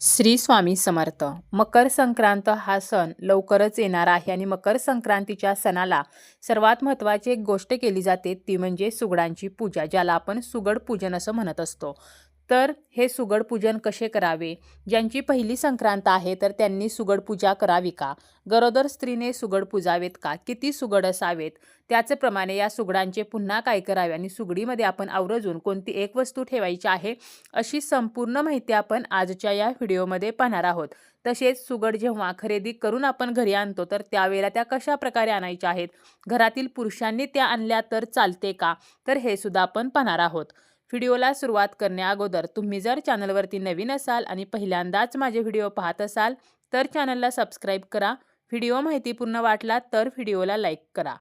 श्री स्वामी समर्थ. मकर संक्रांत हा सण लवकरच येणार आहे आणि मकर संक्रांतीच्या सणाला सर्वात महत्त्वाची एक गोष्ट केली जाते ती म्हणजे सुगडांची पूजा ज्याला आपण सुगड पूजन असं म्हणत असतो. तर हे सुगड पूजन कसे करावे? ज्यांची पहिली संक्रांत आहे तर त्यांनी सुगड पूजा करावी का? गरोदर स्त्रीने सुगड पूजावेत का? किती सुगड असावेत? त्याचप्रमाणे या सुगडांचे पुन्हा काय करावे? आणि सुगडीमध्ये आपण आवर्जून कोणती एक वस्तू ठेवायची आहे अशी संपूर्ण माहिती आपण आजच्या या व्हिडिओमध्ये पाहणार आहोत. तसेच सुगड जेव्हा खरेदी करून आपण घरी आणतो तर त्यावेळेला त्या कशा प्रकारे आणायच्या आहेत? घरातील पुरुषांनी त्या आणल्या तर चालते का? तर हे सुद्धा आपण पाहणार आहोत. व्हिडिओला सुरुवात करण्याअगोदर तुम्ही जर चॅनलवरती नवीन असाल आणि पहिल्यांदाच माझे व्हिडिओ पाहत असाल तर चॅनलला सबस्क्राईब करा. व्हिडिओ माहितीपूर्ण वाटला तर व्हिडिओला लाईक करा.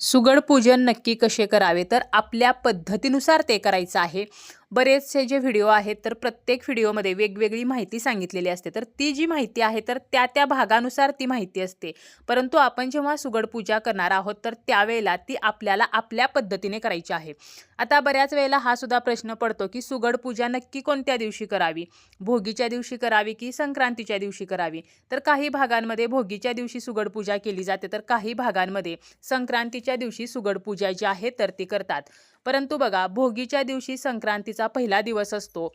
सुगड पूजन नक्की कसे करावे? तर आपल्या पद्धतीनुसार ते करायचं आहे. बरेचसे जे व्हिडिओ आहेत तर प्रत्येक व्हिडिओमध्ये वेगवेगळी माहिती सांगितलेली असते. तर ती जी माहिती आहे तर त्या त्या भागानुसार ती माहिती असते. परंतु आपण जेव्हा सुगड पूजा करणार आहोत तर त्यावेळेला ती आपल्याला आपल्या पद्धतीने करायची आहे. आता बऱ्याच वेळेला हा सुद्धा प्रश्न पडतो की सुगड पूजा नक्की कोणत्या दिवशी करावी? भोगीच्या दिवशी करावी की संक्रांतीच्या दिवशी करावी? तर काही भागांमध्ये भोगीच्या दिवशी सुगड पूजा केली जाते तर काही भागांमध्ये संक्रांतीच्या दिवशी सुगड पूजा जी आहे तर ती करतात. परंतु बघा भोगीच्या दिवशी संक्रांतीचा पहिला दिवस असतो.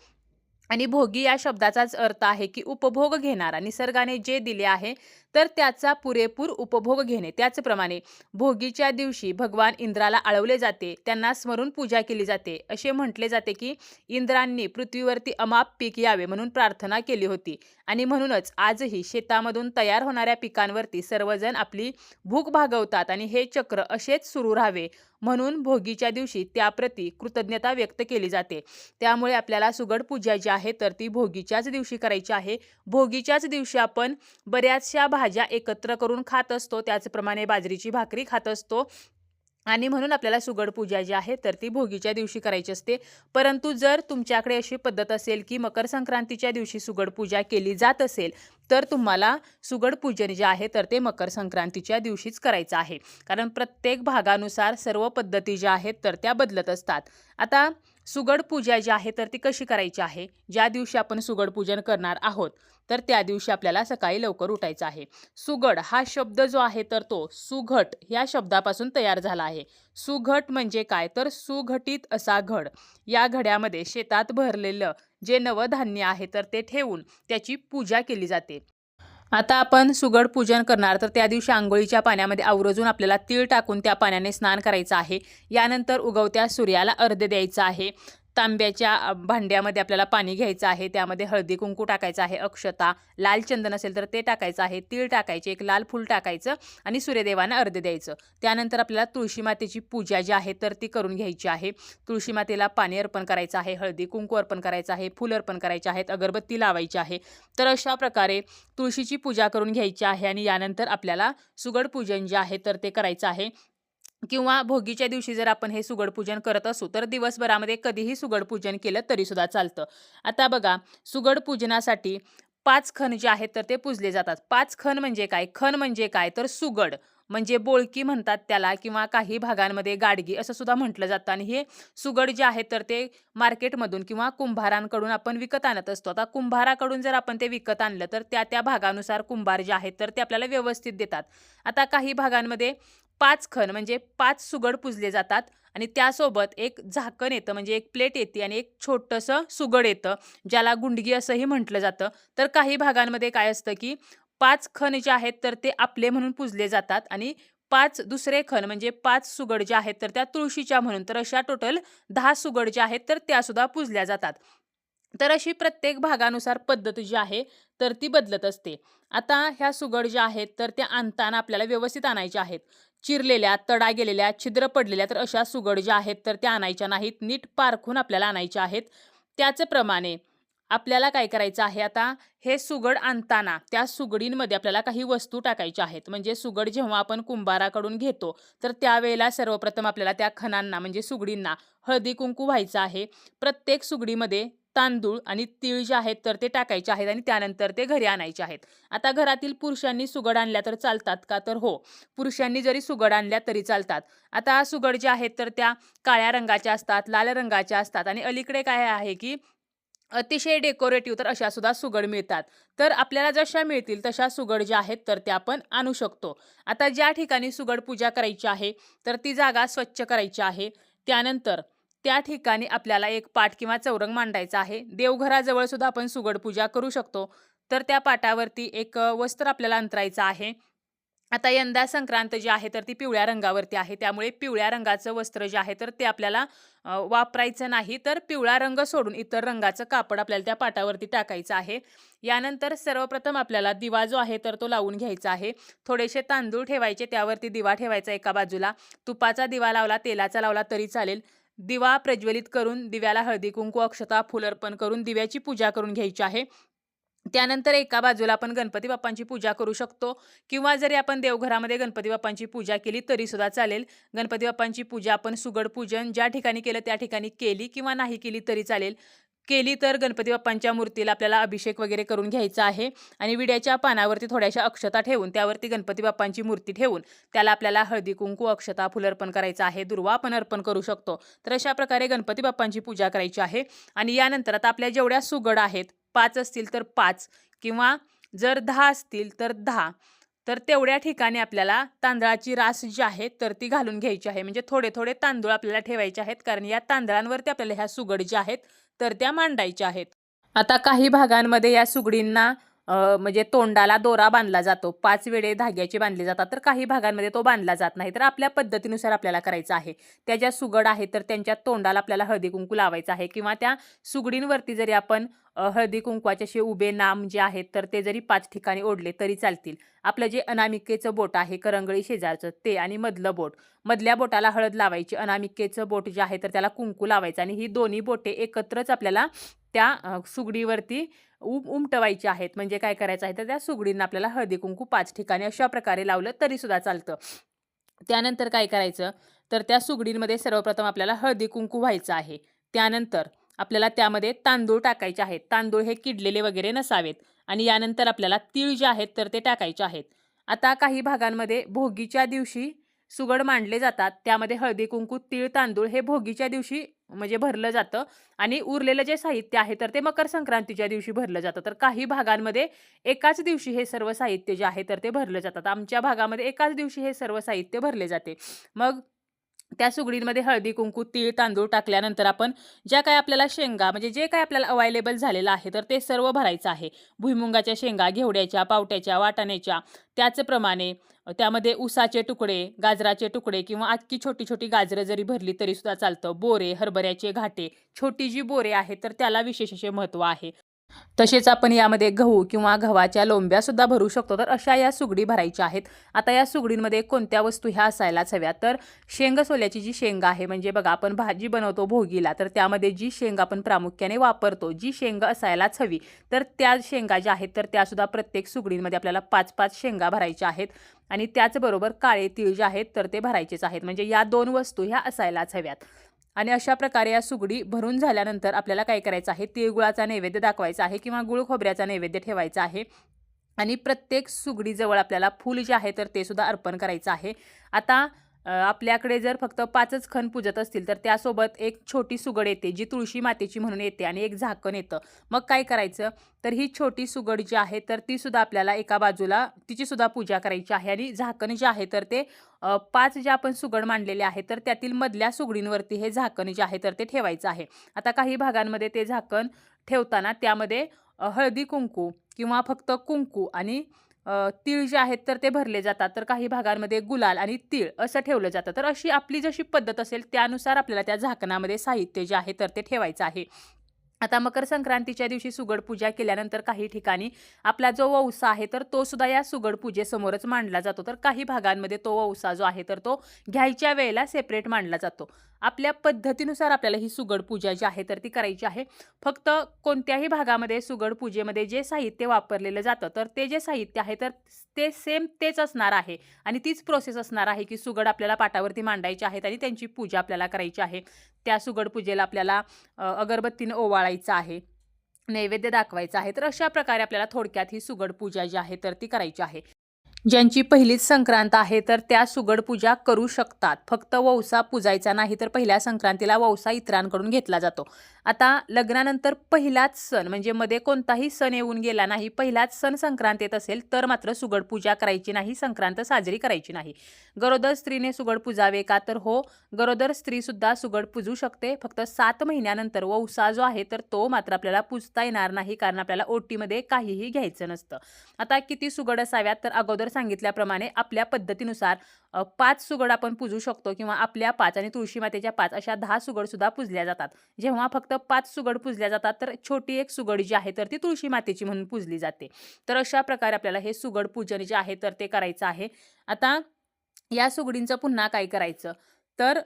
आणि भोगी या शब्दाचाच अर्थ आहे की उपभोग घेणारा. निसर्गाने जे दिले आहे तर त्याचा पुरेपूर उपभोग घेणे. त्याचप्रमाणे भोगीच्या दिवशी भगवान इंद्राला आळवले जाते. त्यांना स्मरून पूजा केली जाते. असे म्हटले जाते की इंद्रांनी पृथ्वीवरती अमाप पीक यावे म्हणून प्रार्थना केली होती. आणि म्हणूनच आजही शेतामधून तयार होणाऱ्या पिकांवरती सर्वजण आपली भूक भागवतात आणि हे चक्र असेच सुरू राहावे. म्हणून भोगीच्या दिवशी त्याप्रती कृतज्ञता व्यक्त केली जाते. त्यामुळे आपल्याला सुगड पूजा जी आहे तर ती भोगीच्याच दिवशी करायची आहे. भोगीच्याच दिवशी आपण बऱ्याचशा भाज्या एकत्र करून खात असतो. त्याचप्रमाणे बाजरीची भाकरी खात असतो. आणि म्हणून आपल्याला सुगड पूजा जी आहे तर ती भोगीच्या दिवशी करायची असते. परंतु जर तुमच्याकडे अशी पद्धत असेल की मकर संक्रांतीच्या दिवशी सुगड पूजा केली जात असेल तर तुम्हाला सुगड पूजन जे आहे तर ते मकर संक्रांतीच्या दिवशीच करायचं आहे. कारण प्रत्येक भागानुसार सर्व पद्धती ज्या आहेत तर त्या बदलत असतात. आता सुगड पूजा जी आहे तर ती कशी करायची आहे? ज्या दिवशी आपण सुगड पूजन करणार आहोत तर त्या दिवशी आपल्याला सकाळी लवकर उठायचं आहे. सुगड हा शब्द जो आहे तर तो सुघट या शब्दापासून तयार झाला आहे. सुघट म्हणजे काय? तर सुघटित असा घड. या घड्यामध्ये शेतात भरलेलं जे नवधान्य आहे तर ते ठेवून त्याची पूजा केली जाते. आता आपण सुगड पूजन करणार तर त्या दिवशी आंघोळीच्या पाण्यामध्ये आवरजून आपल्याला तीळ टाकून त्या पाण्याने स्नान करायचं आहे. यानंतर उगवत्या सूर्याला अर्ध द्यायचं आहे. तांब्याच्या भांड्यामध्ये आपल्याला पाणी घ्यायचं आहे त्यामध्ये हळदी कुंकू टाकायचं आहे अक्षता लाल चंदन असेल तर ते टाकायचं आहे तीळ टाकायचे एक लाल फूल टाकायचं आणि सूर्यदेवांना अर्ध द्यायचं. त्यानंतर आपल्याला तुळशी मातेची पूजा जी आहे तर ती करून घ्यायची आहे. तुळशी मातेला पाणी अर्पण करायचं आहे हळदी कुंकू अर्पण करायचं आहे फूल अर्पण करायचे आहेत अगरबत्ती लावायची आहे. तर अशा प्रकारे तुळशीची पूजा करून घ्यायची आहे आणि यानंतर आपल्याला सुगड पूजन जे आहे तर ते करायचं आहे. किंवा भोगीच्या दिवशी जर आपण हे सुगड पूजन करत असू तर दिवसभरामध्ये कधीही सुगड पूजन केलं तरीसुद्धा चालतं. आता बघा सुगड पूजनासाठी पाच खण जे आहेत तर ते पूजले जातात. पाच खण म्हणजे काय? खण म्हणजे काय? तर सुगड. म्हणजे बोळकी म्हणतात त्याला किंवा काही भागांमध्ये गाडगी असं सुद्धा म्हटलं जातं. आणि हे सुगड जे आहे तर ते मार्केटमधून किंवा कुंभारांकडून आपण विकत आणत असतो. आता कुंभाराकडून जर आपण ते विकत आणलं तर त्या त्या भागानुसार कुंभार जे आहेत तर ते आपल्याला व्यवस्थित देतात. आता काही भागांमध्ये पाच खण म्हणजे पाच सुगड पुजले जातात आणि त्यासोबत एक झाकण येतं म्हणजे एक प्लेट येते आणि एक छोटंसं सुगड येतं ज्याला गुंडगी असंही म्हटलं जातं. तर काही भागांमध्ये काय असतं की पाच खण जे आहेत तर ते आपले म्हणून पुजले जातात आणि पाच दुसरे खण म्हणजे पाच सुगड जे आहेत तर त्या तुळशीच्या म्हणून. तर अशा टोटल दहा सुगड ज्या आहेत तर त्यासुद्धा पुजल्या जातात. तर अशी प्रत्येक भागानुसार पद्धत जी आहे तर ती बदलत असते. आता ह्या सुगड ज्या आहेत तर त्या आणताना आपल्याला व्यवस्थित आणायच्या आहेत. चिरलेल्या तडा गेलेल्या छिद्र पडलेल्या तर अशा सुगड ज्या आहेत तर त्या आणायच्या नाहीत. नीट पारखून आपल्याला आणायच्या आहेत. त्याचप्रमाणे आपल्याला काय करायचं आहे आता? हे सुगड आणताना त्या सुगडींमध्ये आपल्याला काही वस्तू टाकायच्या आहेत. म्हणजे सुगड जेव्हा आपण कुंभाराकडून घेतो तर त्यावेळेला सर्वप्रथम आपल्याला त्या खणांना म्हणजे सुगडींना हळदी कुंकू व्हायचं आहे. प्रत्येक सुगडीमध्ये तांदूळ आणि तीळ जे आहेत तर ते टाकायचे आहेत आणि त्यानंतर ते घरी आणायचे आहेत. आता घरातील पुरुषांनी सुगड आणल्या तर चालतात का? तर हो पुरुषांनी जरी सुगड आणल्या तरी चालतात. आता सुगड ज्या आहेत तर त्या काळ्या रंगाच्या असतात लाल रंगाच्या असतात आणि अलीकडे काय आहे की अतिशय डेकोरेटिव्ह तर अशा सुद्धा सुगड मिळतात. तर आपल्याला जशा मिळतील तशा सुगड ज्या आहेत तर त्या आपण आणू शकतो. आता ज्या ठिकाणी सुगड पूजा करायची आहे तर ती जागा स्वच्छ करायची आहे. त्यानंतर त्या ठिकाणी आपल्याला एक पाट किंवा चौरंग मांडायचा आहे. देवघराजवळ सुद्धा आपण सुगड पूजा करू शकतो. तर त्या पाटावरती एक वस्त्र आपल्याला अंतरायचं आहे. आता यंदा संक्रांत जी आहे तर ती पिवळ्या रंगावरती आहे. त्यामुळे पिवळ्या रंगाचं वस्त्र जे आहे तर ते आपल्याला वापरायचं नाही तर पिवळा रंग सोडून इतर रंगाचं कापड आपल्याला त्या पाटावरती टाकायचं आहे. यानंतर सर्वप्रथम आपल्याला दिवा जो आहे तर तो लावून घ्यायचा आहे. थोडेसे तांदूळ ठेवायचे त्यावरती दिवा ठेवायचा एका बाजूला. तुपाचा दिवा लावला तेलाचा लावला तरी चालेल. दिवा प्रज्वलित करून दिव्याला हळदी कुंकू अक्षता फुल अर्पण करून दिव्याची पूजा करून घ्यायची आहे. त्यानंतर एका बाजूला आपण गणपती बाप्पांची पूजा करू शकतो किंवा जरी आपण देवघरामध्ये गणपती बाप्पांची पूजा केली तरी सुद्धा चालेल. गणपती बाप्पांची पूजा आपण सुगड पूजन ज्या ठिकाणी केलं त्या ठिकाणी केली किंवा नाही केली तरी चालेल. केली तर गणपती बाप्पांच्या मूर्तीला आपल्याला अभिषेक वगैरे करून घ्यायचा आहे आणि विड्याच्या पानावरती थोड्याशा अक्षता ठेवून त्यावरती गणपती बाप्पांची मूर्ती ठेवून त्याला आपल्याला हळदी कुंकू अक्षता फुल अर्पण करायचं आहे. दुर्वा आपण अर्पण करू शकतो. तर अशा प्रकारे गणपती बाप्पांची पूजा करायची आहे आणि यानंतर आता आपल्या जेवढ्या सुगड आहेत पाच असतील तर पाच किंवा जर दहा असतील तर दहा. तर तेवढ्या ठिकाणी आपल्याला तांदळाची रास जी आहे तर ती घालून घ्यायची आहे. म्हणजे थोडे थोडे तांदूळ आपल्याला ठेवायचे आहेत कारण या तांदळांवरती आपल्याला ह्या सुगड ज्या आहेत तर त्या मांडायच्या आहेत. आता काही भागांमध्ये या सुगडींना म्हणजे तोंडाला दोरा बांधला जातो. पाच वेळे धाग्याचे बांधले जातात तर काही भागांमध्ये तो बांधला जात नाही. तर आपल्या पद्धतीनुसार आपल्याला करायचं आहे. त्या ज्या सुगड आहेत तर त्यांच्या तोंडाला आपल्याला हळदी कुंकू लावायचं आहे किंवा त्या सुगडींवरती जरी आपण हळदी कुंकवाच्याशी असे उभे नाम जे आहेत तर ते जरी पाच ठिकाणी ओढले तरी चालतील. आपलं जे अनामिकेचं बोट आहे करंगळी शेजारचं ते आणि मधलं बोट. मधल्या बोटाला हळद लावायची अनामिकेचं बोट जे आहे तर त्याला कुंकू लावायचं आणि ही दोन्ही बोटे एकत्रच आपल्याला त्या सुगडीवरती उम उमटवायची आहेत. म्हणजे काय करायचं आहे तर त्या सुगडींना आपल्याला हळदी कुंकू पाच ठिकाणी अशा प्रकारे लावलं तरीसुद्धा चालतं. त्यानंतर काय करायचं? तर त्या सुगडींमध्ये सर्वप्रथम आपल्याला हळदी कुंकू व्हायचं आहे. त्यानंतर आपल्याला त्यामध्ये तांदूळ टाकायचे आहेत. तांदूळ हे किडलेले वगैरे नसावेत. आणि यानंतर आपल्याला तीळ जे आहेत तर ते टाकायचे आहेत. आता काही भागांमध्ये भोगीच्या दिवशी सुगड मांडले जातात. त्यामध्ये हळदी कुंकू तीळ तांदूळ हे भोगीच्या दिवशी म्हणजे भरलं जातं आणि उरलेलं जे साहित्य आहे तर ते मकर संक्रांतीच्या दिवशी भरलं जातं. तर काही भागांमध्ये एकाच दिवशी हे सर्व साहित्य जे आहे तर ते भरलं जातात. आमच्या भागामध्ये एकाच दिवशी हे सर्व साहित्य भरले जाते. मग त्या सुगडींमध्ये हळदी कुंकू तीळ तांदूळ टाकल्यानंतर आपण ज्या काय आपल्याला शेंगा म्हणजे जे काय आपल्याला अवायलेबल झालेलं आहे तर ते सर्व भरायचं आहे. भुईमुंगाच्या शेंगा घेवड्याच्या पावट्याच्या वाटाण्याच्या त्याचप्रमाणे त्यामध्ये उसाचे तुकडे गाजराचे तुकडे किंवा आजकी छोटी छोटी गाजरं जरी भरली तरीसुद्धा चालतं. बोरे हरभऱ्याचे घाटे छोटी जी बोरे आहेत तर त्याला विशेष असे महत्त्व आहे. तसेच आपण यामध्ये गहू किंवा गव्हाच्या लोंब्यासुद्धा भरू शकतो. तर अशा या सुगडी भरायच्या आहेत. आता या सुगडींमध्ये कोणत्या वस्तू ह्या असायलाच हव्या? तर शेंग सोल्याची जी शेंगा आहे म्हणजे बघा आपण भाजी बनवतो भोगीला तर त्यामध्ये जी शेंग आपण प्रामुख्याने वापरतो जी शेंग असायलाच हवी तर त्या शेंगा ज्या आहेत तर त्यासुद्धा प्रत्येक सुगडींमध्ये आपल्याला पाच पाच शेंगा भरायच्या आहेत. आणि त्याचबरोबर काळे तीळ जे आहेत तर ते भरायचेच आहेत. म्हणजे या दोन वस्तू ह्या असायलाच हव्यात. आणि अशा प्रकारे या सुगडी भरून झाल्यानंतर आपल्याला काय करायचं आहे? तिळगुळाचा नैवेद्य दाखवायचा आहे किंवा गुळ खोबऱ्याचा नैवेद्य ठेवायचा आहे. आणि प्रत्येक सुगडीजवळ आपल्याला फूल जे आहे तर ते सुद्धा अर्पण करायचं आहे. आता आपल्याकडे जर फक्त पाचच खण पूजत असतील तर त्यासोबत एक छोटी सुगड येते जी तुळशी मातेची म्हणून येते आणि एक झाकण येतं. मग काय करायचं? तर ही छोटी सुगड जी आहे तर ती सुद्धा आपल्याला एका बाजूला तिची सुद्धा पूजा करायची आहे आणि झाकण जे आहे तर ते पाच जे आपण सुगड मांडलेले आहे तर त्यातील मधल्या सुगडींवरती हे झाकण जे आहे तर ते ठेवायचं आहे. आता काही भागांमध्ये ते झाकण ठेवताना त्यामध्ये हळदी कुंकू किंवा फक्त कुंकू आणि तीळ जे आहेत तर ते भरले जातात. तर काही भागांमध्ये गुलाल आणि तीळ असं ठेवलं जातं. तर अशी आपली जशी पद्धत असेल त्यानुसार आपल्याला त्या झाकणामध्ये साहित्य जे आहे तर ते ठेवायचं आहे. आता मकर संक्रांतीच्या दिवशी सुगड पूजा केल्यानंतर काही ठिकाणी आपला जो वौसा आहे तर तो सुद्धा या सुगड पूजेसमोरच मांडला जातो. तर काही भागांमध्ये तो वौसा जो आहे तर तो घ्यायच्या वेळेला सेपरेट मांडला जातो. आपल्या पद्धतीनुसार आपल्याला ही सुगड पूजा जी आहे तर ती करायची आहे. फक्त कोणत्याही भागामध्ये सुगड पूजेमध्ये जे साहित्य वापरलेलं जातं तर ते जे साहित्य आहे तर ते सेम तेच असणार आहे. आणि तीच प्रोसेस असणार आहे की सुगड आपल्याला पाटावरती मांडायची आहेत आणि त्यांची पूजा आपल्याला करायची आहे. त्या सुगड पूजेला आपल्याला अगरबत्तीनं ओवाळायचं आहे नैवेद्य दाखवायचं आहे तर अशा प्रकारे आपल्याला थोडक्यात ही सुगड पूजा जी आहे तर ती करायची आहे. ज्यांची पहिलीच संक्रांत आहे तर त्या सुगड पूजा करू शकतात. फक्त वौसा पूजायचा नाही तर पहिल्या संक्रांतीला वौसा इतरांकडून घेतला जातो. आता लग्नानंतर पहिलाच सण म्हणजे मध्ये कोणताही सण येऊन गेला नाही पहिलाच सण संक्रांत येत असेल तर मात्र सुगड पूजा करायची नाही संक्रांत साजरी करायची नाही. गरोदर स्त्रीने सुगड पूजावे का? तर हो गरोदर स्त्री सुद्धा सुगड पूजू शकते. फक्त सात महिन्यानंतर वौसा जो आहे तर तो मात्र आपल्याला पूजता येणार नाही कारण आपल्याला ओटीमध्ये काहीही घ्यायचं नसतं. आता किती सुगड असाव्यात तर अगोदर सांगितल्याप्रमाणे आपल्या पद्धतीनुसार पाच सुगड आपण पूजू शकतो किंवा आपल्या पाच आणि तुळशी मातेच्या पाच अशा दहा सुगडसुद्धा पूजल्या जातात. जेव्हा फक्त पाच सुगड पूजल्या जातात तर छोटी एक सुगड जी आहे तर ती तुळशी मातेची म्हणून पूजली जाते. तर अशा प्रकारे आपल्याला हे सुगड पूजन जे आहे तर ते करायचं आहे. आता या सुगडींचं पुन्हा काय करायचं? तर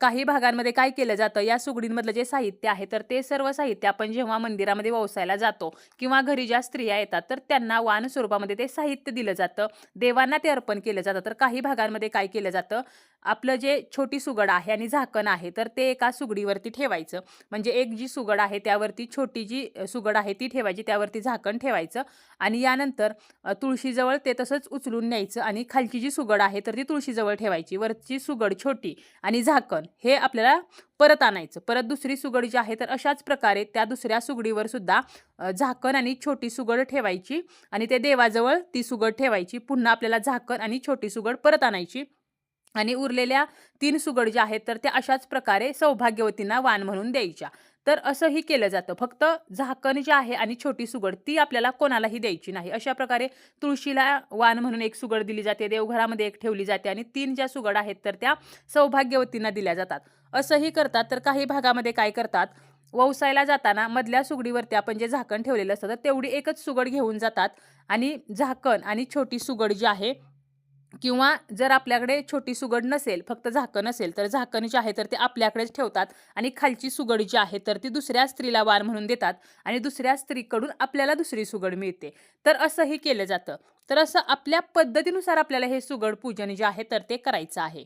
काही भागांमध्ये काय केलं जातं? या सुगडींमधलं जे साहित्य आहे तर ते सर्व साहित्य आपण जेव्हा मंदिरामध्ये वसायला जातो किंवा घरी ज्या स्त्रिया येतात तर त्यांना वान स्वरूपामध्ये ते साहित्य दिलं जातं. देवांना ते अर्पण केलं जातं. तर काही भागांमध्ये काय केलं जातं? आपलं जे छोटी सुगड आहे आणि झाकण आहे तर ते एका सुगडीवरती ठेवायचं. म्हणजे एक जी सुगड आहे त्यावरती छोटी जी सुगड आहे ती ठेवायची. त्यावरती झाकण ठेवायचं आणि यानंतर तुळशीजवळ ते तसंच उचलून न्यायचं आणि खालची जी सुगड आहे तर ती तुळशीजवळ ठेवायची. वरची सुगड छोटी आणि झाकण हे आपल्याला परत आणायचं. परत दुसरी सुगड जी आहे तर अशाच प्रकारे त्या दुसऱ्या सुगडीवर सुद्धा झाकण आणि छोटी सुगड ठेवायची आणि ते देवाजवळ ती सुगड ठेवायची. पुन्हा आपल्याला झाकण आणि छोटी सुगड परत आणायची. आणि उरलेल्या तीन सुगड ज्या आहेत तर त्या अशाच प्रकारे सौभाग्यवतींना वाण म्हणून द्यायच्या. तर असंही केलं जातं. फक्त झाकण जे आहे आणि छोटी सुगड ती आपल्याला कोणालाही द्यायची नाही. अशा प्रकारे तुळशीला वाण म्हणून एक सुगड दिली जाते देवघरामध्ये एक ठेवली जाते आणि तीन ज्या सुगड आहेत तर त्या सौभाग्यवतींना दिल्या जातात. असंही करतात तर काही भागामध्ये काय करतात व्यवसायाला जाताना मधल्या सुगडीवरती आपण जे झाकण ठेवलेलं असतं तर तेवढी एकच सुगड घेऊन जातात आणि झाकण आणि छोटी सुगड जी आहे किंवा जर आपल्याकडे छोटी सुगड नसेल फक्त झाकण असेल तर झाकण जे आहे तर ते आपल्याकडेच ठेवतात आणि खालची सुगड जी आहे तर ती दुसऱ्या स्त्रीला वार म्हणून देतात आणि दुसऱ्या स्त्रीकडून आपल्याला दुसरी सुगड मिळते. तर असंही केलं जातं. तर असं आपल्या पद्धतीनुसार आपल्याला हे सुगड पूजन जे आहे तर ते करायचं आहे.